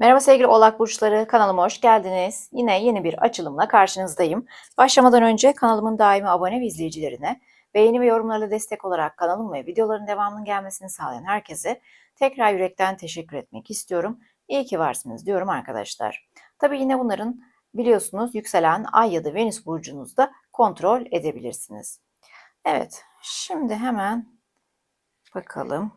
Merhaba sevgili Oğlak Burçları, kanalıma hoş geldiniz. Yine yeni bir açılımla karşınızdayım. Başlamadan önce kanalımın daimi abone ve izleyicilerine, beğeni ve yorumlarla destek olarak kanalım ve videoların devamının gelmesini sağlayan herkese tekrar yürekten teşekkür etmek istiyorum. İyi ki varsınız diyorum arkadaşlar. Tabii yine bunların biliyorsunuz yükselen Ay ya da Venüs burcunuzda kontrol edebilirsiniz. Evet, şimdi hemen bakalım.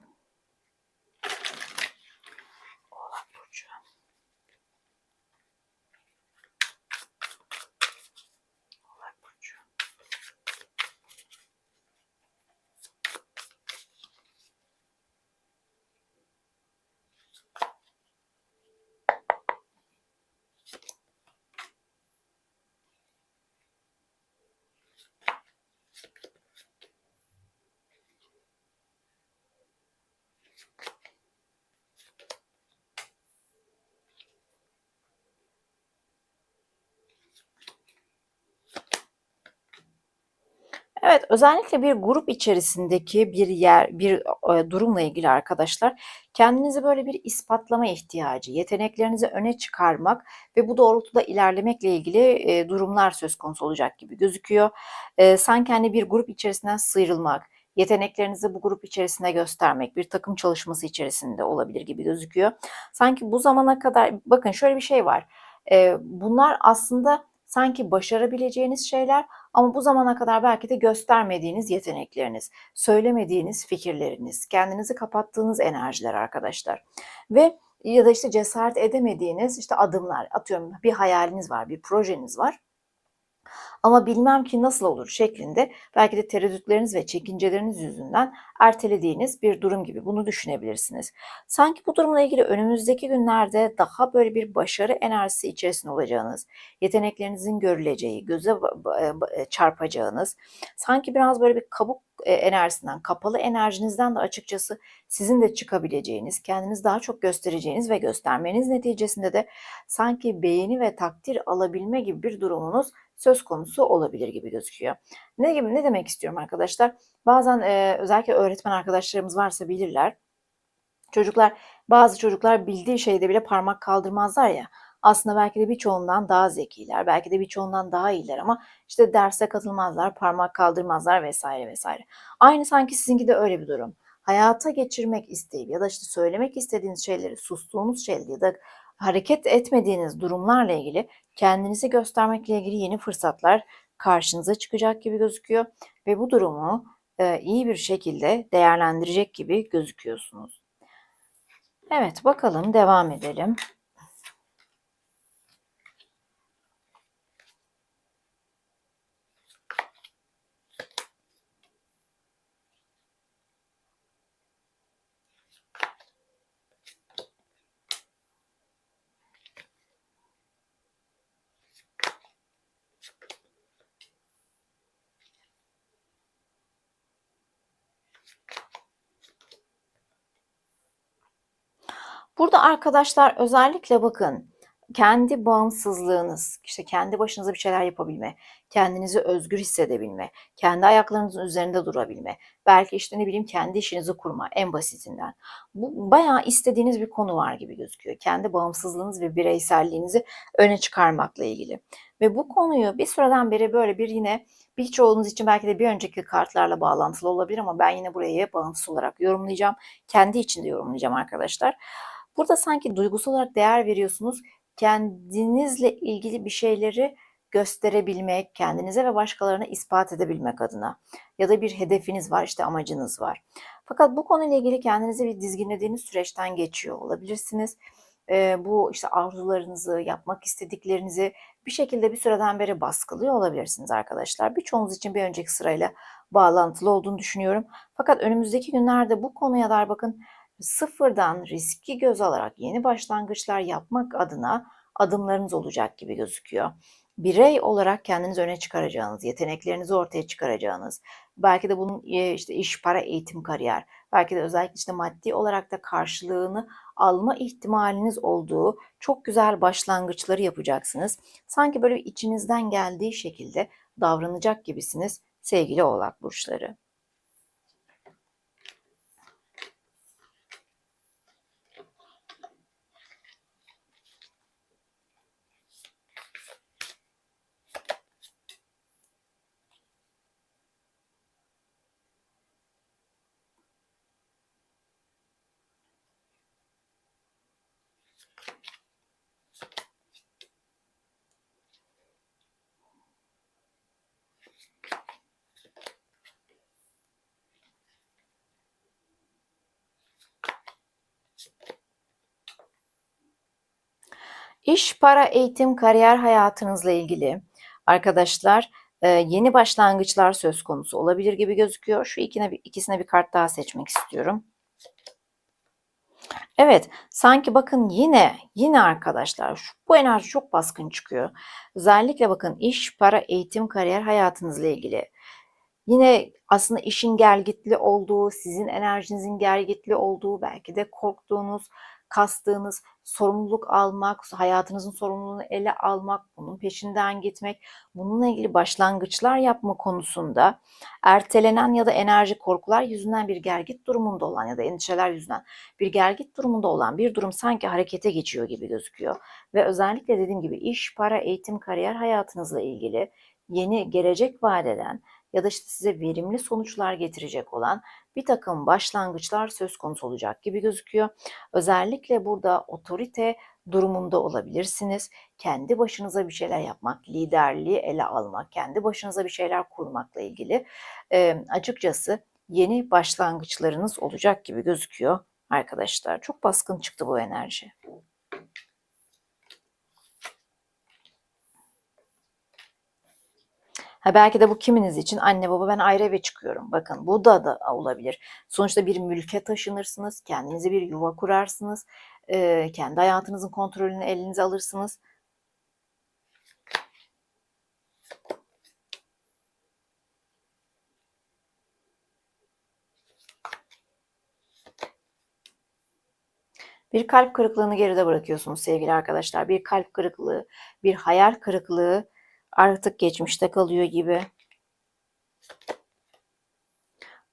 Evet, özellikle bir grup içerisindeki bir yer, bir e, durumla ilgili arkadaşlar kendinizi böyle bir ispatlama ihtiyacı, yeteneklerinizi öne çıkarmak ve bu doğrultuda ilerlemekle ilgili e, durumlar söz konusu olacak gibi gözüküyor. E, sanki hani bir grup içerisinden sıyrılmak, yeteneklerinizi bu grup içerisinde göstermek, bir takım çalışması içerisinde olabilir gibi gözüküyor. Sanki bu zamana kadar, bakın şöyle bir şey var. E, bunlar aslında sanki başarabileceğiniz şeyler ama bu zamana kadar belki de göstermediğiniz yetenekleriniz, söylemediğiniz fikirleriniz, kendinizi kapattığınız enerjiler arkadaşlar. Ve ya da işte cesaret edemediğiniz işte adımlar, atıyorum bir hayaliniz var, bir projeniz var. Ama bilmem ki nasıl olur şeklinde belki de tereddütleriniz ve çekinceleriniz yüzünden ertelediğiniz bir durum gibi bunu düşünebilirsiniz. Sanki bu durumla ilgili önümüzdeki günlerde daha böyle bir başarı enerjisi içerisinde olacağınız, yeteneklerinizin görüleceği, göze e, çarpacağınız, sanki biraz böyle bir kabuk e, enerjisinden, kapalı enerjinizden de açıkçası sizin de çıkabileceğiniz, kendiniz daha çok göstereceğiniz ve göstermeniz neticesinde de sanki beğeni ve takdir alabilme gibi bir durumunuz söz konusu olabilir gibi gözüküyor. Ne gibi ne demek istiyorum arkadaşlar? Bazen e, özellikle öğretmen arkadaşlarımız varsa bilirler. Çocuklar bazı çocuklar bildiği şeyde bile parmak kaldırmazlar ya. Aslında belki de birçoğundan daha zekiler, belki de birçoğundan daha iyiler ama işte derse katılmazlar, parmak kaldırmazlar vesaire vesaire. Aynı sanki sizinki de öyle bir durum. Hayata geçirmek isteyip ya da işte söylemek istediğiniz şeyleri, sustuğunuz şeyleri ya da hareket etmediğiniz durumlarla ilgili kendinizi göstermekle ilgili yeni fırsatlar karşınıza çıkacak gibi gözüküyor ve bu durumu e, iyi bir şekilde değerlendirecek gibi gözüküyorsunuz. Evet bakalım devam edelim. Burada arkadaşlar özellikle bakın kendi bağımsızlığınız, işte kendi başınıza bir şeyler yapabilme, kendinizi özgür hissedebilme, kendi ayaklarınızın üzerinde durabilme, belki işte ne bileyim kendi işinizi kurma en basitinden. Bu bayağı istediğiniz bir konu var gibi gözüküyor. Kendi bağımsızlığınız ve bireyselliğinizi öne çıkarmakla ilgili. Ve bu konuyu bir süreden beri böyle bir yine birçoğunuz için belki de bir önceki kartlarla bağlantılı olabilir ama ben yine burayı bağımsız olarak yorumlayacağım. Kendi içinde yorumlayacağım arkadaşlar. Burada sanki duygusal olarak değer veriyorsunuz. Kendinizle ilgili bir şeyleri gösterebilmek, kendinize ve başkalarına ispat edebilmek adına. Ya da bir hedefiniz var, işte amacınız var. Fakat bu konuyla ilgili kendinizi bir dizginlediğiniz süreçten geçiyor olabilirsiniz. Ee, bu işte arzularınızı, yapmak istediklerinizi bir şekilde bir süreden beri baskılıyor olabilirsiniz arkadaşlar. Birçoğunuz için bir önceki sırayla bağlantılı olduğunu düşünüyorum. Fakat önümüzdeki günlerde bu konuya dair bakın sıfırdan riski göz alarak yeni başlangıçlar yapmak adına adımlarınız olacak gibi gözüküyor. Birey olarak kendiniz öne çıkaracağınız, yeteneklerinizi ortaya çıkaracağınız, belki de bunun işte iş, para, eğitim, kariyer, belki de özellikle işte maddi olarak da karşılığını alma ihtimaliniz olduğu çok güzel başlangıçları yapacaksınız. Sanki böyle içinizden geldiği şekilde davranacak gibisiniz sevgili oğlak burçları. İş, para, eğitim, kariyer hayatınızla ilgili arkadaşlar e, yeni başlangıçlar söz konusu olabilir gibi gözüküyor. Şu ikine, ikisine bir kart daha seçmek istiyorum. Evet, sanki bakın yine yine arkadaşlar şu, bu enerji çok baskın çıkıyor. Özellikle bakın iş, para, eğitim, kariyer hayatınızla ilgili. Yine aslında işin gelgitli olduğu, sizin enerjinizin gelgitli olduğu, belki de korktuğunuz, kastığınız, sorumluluk almak, hayatınızın sorumluluğunu ele almak, bunun peşinden gitmek, bununla ilgili başlangıçlar yapma konusunda ertelenen ya da enerji korkular yüzünden bir gergit durumunda olan ya da endişeler yüzünden bir gergit durumunda olan bir durum sanki harekete geçiyor gibi gözüküyor. Ve özellikle dediğim gibi iş, para, eğitim, kariyer hayatınızla ilgili yeni gelecek vadeden ya da işte size verimli sonuçlar getirecek olan bir takım başlangıçlar söz konusu olacak gibi gözüküyor. Özellikle burada otorite durumunda olabilirsiniz. Kendi başınıza bir şeyler yapmak, liderliği ele almak, kendi başınıza bir şeyler kurmakla ilgili e, açıkçası yeni başlangıçlarınız olacak gibi gözüküyor arkadaşlar. Çok baskın çıktı bu enerji. Ha belki de bu kiminiz için anne baba ben ayrı eve çıkıyorum. Bakın bu da da olabilir. Sonuçta bir mülke taşınırsınız, kendinize bir yuva kurarsınız, e, kendi hayatınızın kontrolünü elinize alırsınız. Bir kalp kırıklığını geride bırakıyorsunuz sevgili arkadaşlar. Bir kalp kırıklığı, bir hayal kırıklığı artık geçmişte kalıyor gibi.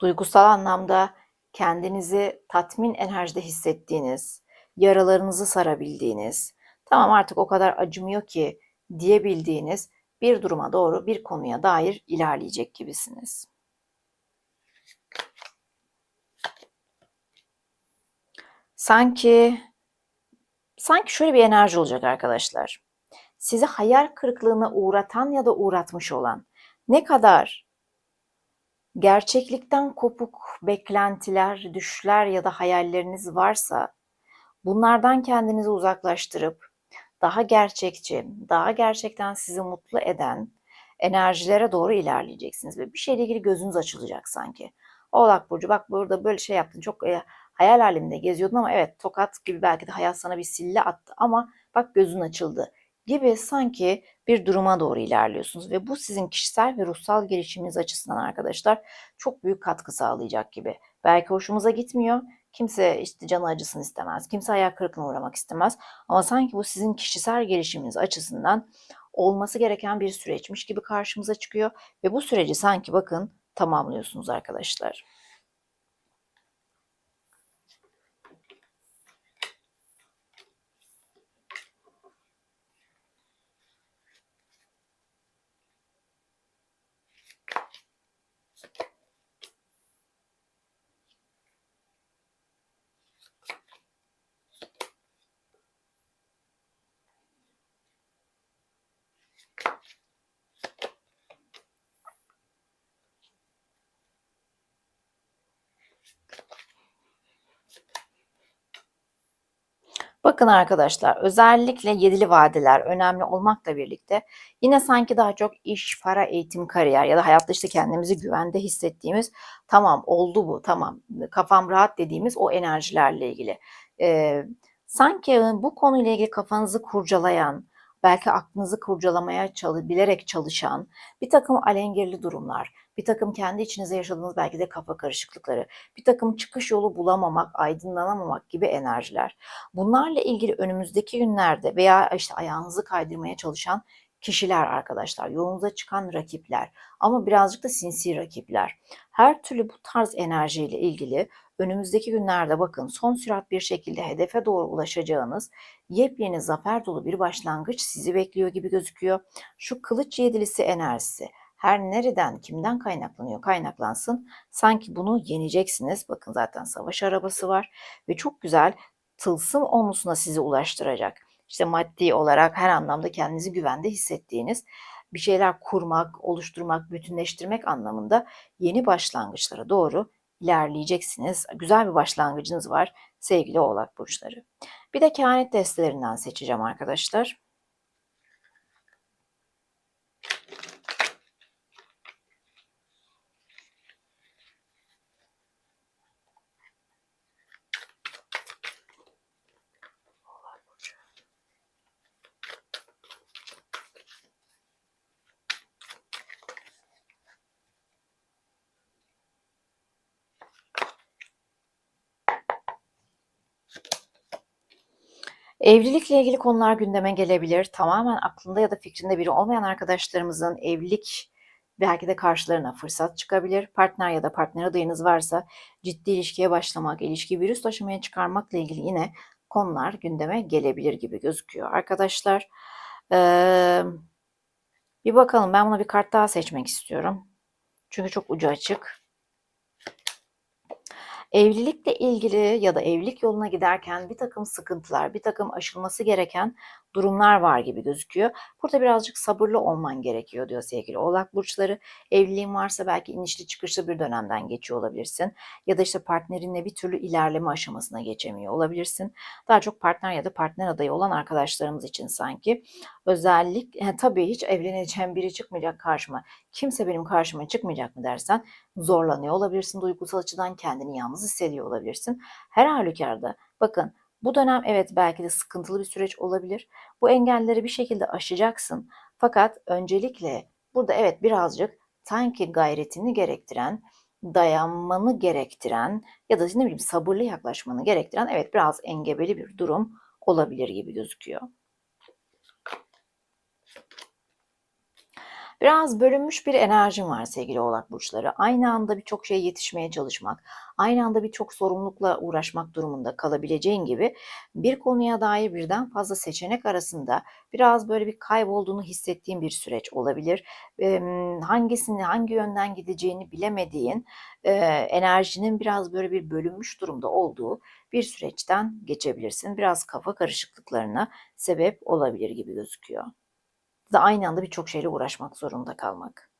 Duygusal anlamda kendinizi tatmin enerjide hissettiğiniz, yaralarınızı sarabildiğiniz, tamam artık o kadar acımıyor ki diyebildiğiniz bir duruma doğru bir konuya dair ilerleyecek gibisiniz. Sanki sanki şöyle bir enerji olacak arkadaşlar sizi hayal kırıklığına uğratan ya da uğratmış olan ne kadar gerçeklikten kopuk beklentiler, düşler ya da hayalleriniz varsa bunlardan kendinizi uzaklaştırıp daha gerçekçi, daha gerçekten sizi mutlu eden enerjilere doğru ilerleyeceksiniz ve bir şeyle ilgili gözünüz açılacak sanki. Oğlak Burcu bak burada böyle şey yaptın çok e, hayal halimde geziyordun ama evet tokat gibi belki de hayat sana bir sille attı ama bak gözün açıldı gibi sanki bir duruma doğru ilerliyorsunuz ve bu sizin kişisel ve ruhsal gelişiminiz açısından arkadaşlar çok büyük katkı sağlayacak gibi. Belki hoşumuza gitmiyor. Kimse işte canı acısını istemez. Kimse ayak kırıklığına uğramak istemez. Ama sanki bu sizin kişisel gelişiminiz açısından olması gereken bir süreçmiş gibi karşımıza çıkıyor ve bu süreci sanki bakın tamamlıyorsunuz arkadaşlar. Bakın arkadaşlar özellikle yedili vadeler önemli olmakla birlikte yine sanki daha çok iş, para, eğitim, kariyer ya da hayatta işte kendimizi güvende hissettiğimiz tamam oldu bu tamam kafam rahat dediğimiz o enerjilerle ilgili. Ee, sanki bu konuyla ilgili kafanızı kurcalayan, belki aklınızı kurcalamaya çalı, bilerek çalışan bir takım alengirli durumlar, bir takım kendi içinizde yaşadığınız belki de kafa karışıklıkları, bir takım çıkış yolu bulamamak, aydınlanamamak gibi enerjiler. Bunlarla ilgili önümüzdeki günlerde veya işte ayağınızı kaydırmaya çalışan kişiler arkadaşlar, yolunuza çıkan rakipler ama birazcık da sinsi rakipler. Her türlü bu tarz enerjiyle ilgili önümüzdeki günlerde bakın son sürat bir şekilde hedefe doğru ulaşacağınız yepyeni zafer dolu bir başlangıç sizi bekliyor gibi gözüküyor. Şu kılıç yedilisi enerjisi her nereden kimden kaynaklanıyor kaynaklansın sanki bunu yeneceksiniz. Bakın zaten savaş arabası var ve çok güzel tılsım omlusuna sizi ulaştıracak. İşte maddi olarak her anlamda kendinizi güvende hissettiğiniz bir şeyler kurmak, oluşturmak, bütünleştirmek anlamında yeni başlangıçlara doğru ilerleyeceksiniz. Güzel bir başlangıcınız var sevgili Oğlak burçları. Bir de kehanet destelerinden seçeceğim arkadaşlar. Evlilikle ilgili konular gündeme gelebilir. Tamamen aklında ya da fikrinde biri olmayan arkadaşlarımızın evlilik belki de karşılarına fırsat çıkabilir. Partner ya da partner adayınız varsa ciddi ilişkiye başlamak, ilişki virüs taşımaya çıkarmakla ilgili yine konular gündeme gelebilir gibi gözüküyor arkadaşlar. Ee, bir bakalım ben buna bir kart daha seçmek istiyorum. Çünkü çok ucu açık. Evlilikle ilgili ya da evlilik yoluna giderken bir takım sıkıntılar, bir takım aşılması gereken durumlar var gibi gözüküyor. Burada birazcık sabırlı olman gerekiyor diyor sevgili oğlak burçları. Evliliğin varsa belki inişli çıkışlı bir dönemden geçiyor olabilirsin. Ya da işte partnerinle bir türlü ilerleme aşamasına geçemiyor olabilirsin. Daha çok partner ya da partner adayı olan arkadaşlarımız için sanki. Özellik, tabii hiç evleneceğim biri çıkmayacak karşıma. Kimse benim karşıma çıkmayacak mı dersen zorlanıyor olabilirsin. Duygusal açıdan kendini yalnız hissediyor olabilirsin. Her halükarda bakın bu dönem evet belki de sıkıntılı bir süreç olabilir. Bu engelleri bir şekilde aşacaksın. Fakat öncelikle burada evet birazcık sanki gayretini gerektiren, dayanmanı gerektiren ya da ne bileyim sabırlı yaklaşmanı gerektiren evet biraz engebeli bir durum olabilir gibi gözüküyor. Biraz bölünmüş bir enerjim var sevgili oğlak burçları. Aynı anda birçok şeye yetişmeye çalışmak, aynı anda birçok sorumlulukla uğraşmak durumunda kalabileceğin gibi bir konuya dair birden fazla seçenek arasında biraz böyle bir kaybolduğunu hissettiğin bir süreç olabilir. hangisini, hangi yönden gideceğini bilemediğin enerjinin biraz böyle bir bölünmüş durumda olduğu bir süreçten geçebilirsin. Biraz kafa karışıklıklarına sebep olabilir gibi gözüküyor da aynı anda birçok şeyle uğraşmak zorunda kalmak.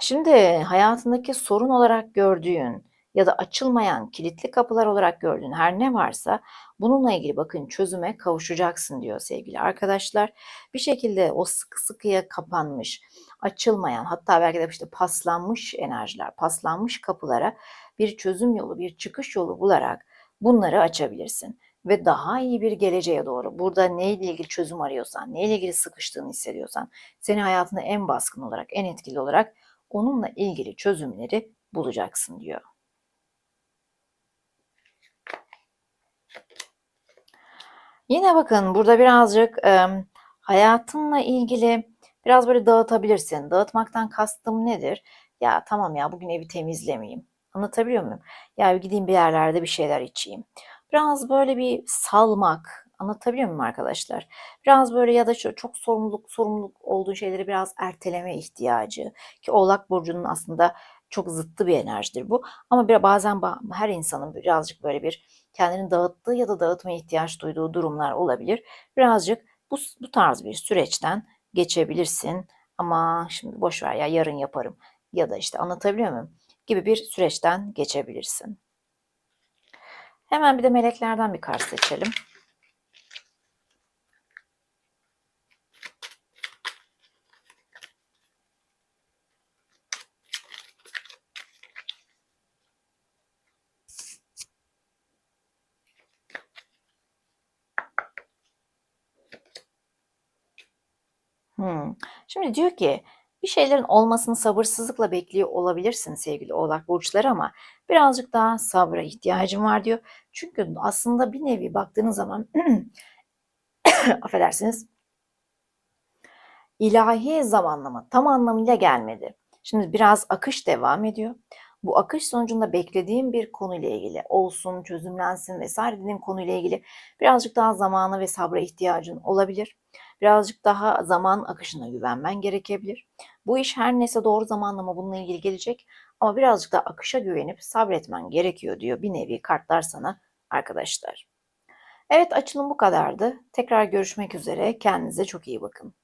Şimdi hayatındaki sorun olarak gördüğün ya da açılmayan kilitli kapılar olarak gördüğün her ne varsa bununla ilgili bakın çözüme kavuşacaksın diyor sevgili arkadaşlar. Bir şekilde o sıkı sıkıya kapanmış, açılmayan hatta belki de işte paslanmış enerjiler, paslanmış kapılara bir çözüm yolu, bir çıkış yolu bularak bunları açabilirsin ve daha iyi bir geleceğe doğru burada neyle ilgili çözüm arıyorsan, neyle ilgili sıkıştığını hissediyorsan, seni hayatında en baskın olarak, en etkili olarak onunla ilgili çözümleri bulacaksın diyor. Yine bakın burada birazcık e, hayatınla ilgili biraz böyle dağıtabilirsin. Dağıtmaktan kastım nedir? Ya tamam ya bugün evi temizlemeyeyim. Anlatabiliyor muyum? Ya gideyim bir yerlerde bir şeyler içeyim. Biraz böyle bir salmak. Anlatabiliyor muyum arkadaşlar? Biraz böyle ya da çok, sorumluluk sorumluluk olduğu şeyleri biraz erteleme ihtiyacı. Ki Oğlak Burcu'nun aslında çok zıttı bir enerjidir bu. Ama bir, bazen her insanın birazcık böyle bir kendini dağıttığı ya da dağıtmaya ihtiyaç duyduğu durumlar olabilir. Birazcık bu, bu tarz bir süreçten geçebilirsin. Ama şimdi boş ver ya yarın yaparım. Ya da işte anlatabiliyor muyum? Gibi bir süreçten geçebilirsin. Hemen bir de meleklerden bir kart seçelim. Hmm. Şimdi diyor ki bir şeylerin olmasını sabırsızlıkla bekliyor olabilirsin sevgili oğlak burçları ama birazcık daha sabra ihtiyacım var diyor. Çünkü aslında bir nevi baktığınız zaman affedersiniz ilahi zamanlama tam anlamıyla gelmedi. Şimdi biraz akış devam ediyor. Bu akış sonucunda beklediğim bir konuyla ilgili olsun, çözümlensin vesaire dediğim konuyla ilgili birazcık daha zamana ve sabra ihtiyacın olabilir. Birazcık daha zaman akışına güvenmen gerekebilir. Bu iş her neyse doğru zamanlama bununla ilgili gelecek ama birazcık da akışa güvenip sabretmen gerekiyor diyor bir nevi kartlar sana arkadaşlar. Evet, açılım bu kadardı. Tekrar görüşmek üzere. Kendinize çok iyi bakın.